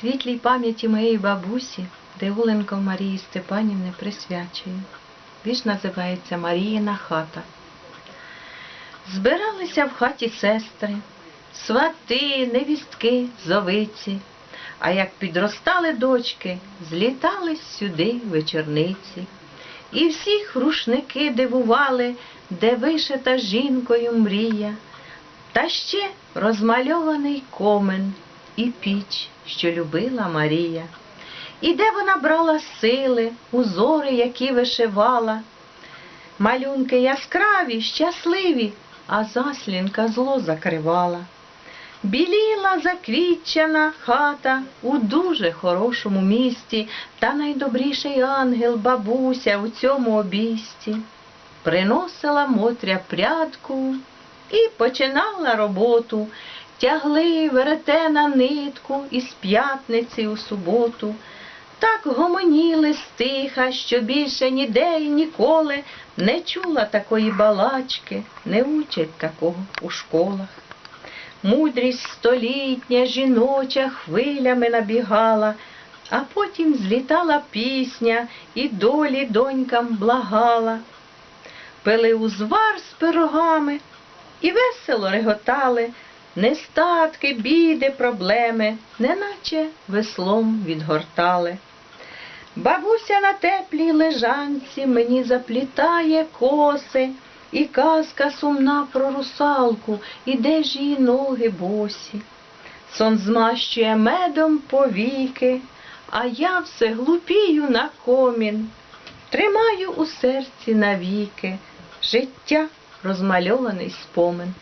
світлій пам'яті моєї бабусі, Деуленко Марії Степанівни присвячую. Вірш називається Маріїна хата. Збиралися в хаті сестри, свати, невістки, зовиці, а як підростали дочки, злітались сюди вечорниці. І всіх рушники дивували, де вишита жінкою мрія, та ще розмальований комен і піч, що любила Марія. І де вона брала сили, узори, які вишивала, малюнки яскраві, щасливі, а заслінка зло закривала. Біліла заквітчена хата у дуже хорошому місті, та найдобріший ангел бабуся у цьому обійсті. Приносила Мотря прядку і починала роботу. Тягли веретена нитку із п'ятниці у суботу. Так гомоніли стиха, що більше ніде і ніколи не чула такої балачки, не учать такого у школах. Мудрість столітня жіноча хвилями набігала, а потім злітала пісня і долі донькам благала. Пили узвар з пирогами і весело реготали, нестатки, біди, проблеми, неначе веслом відгортали. Бабуся на теплій лежанці мені заплітає коси, і казка сумна про русалку, і де ж її ноги босі. Сон змащує медом повіки, а я все глупію на комін, тримаю у серці навіки життя розмальований спомин.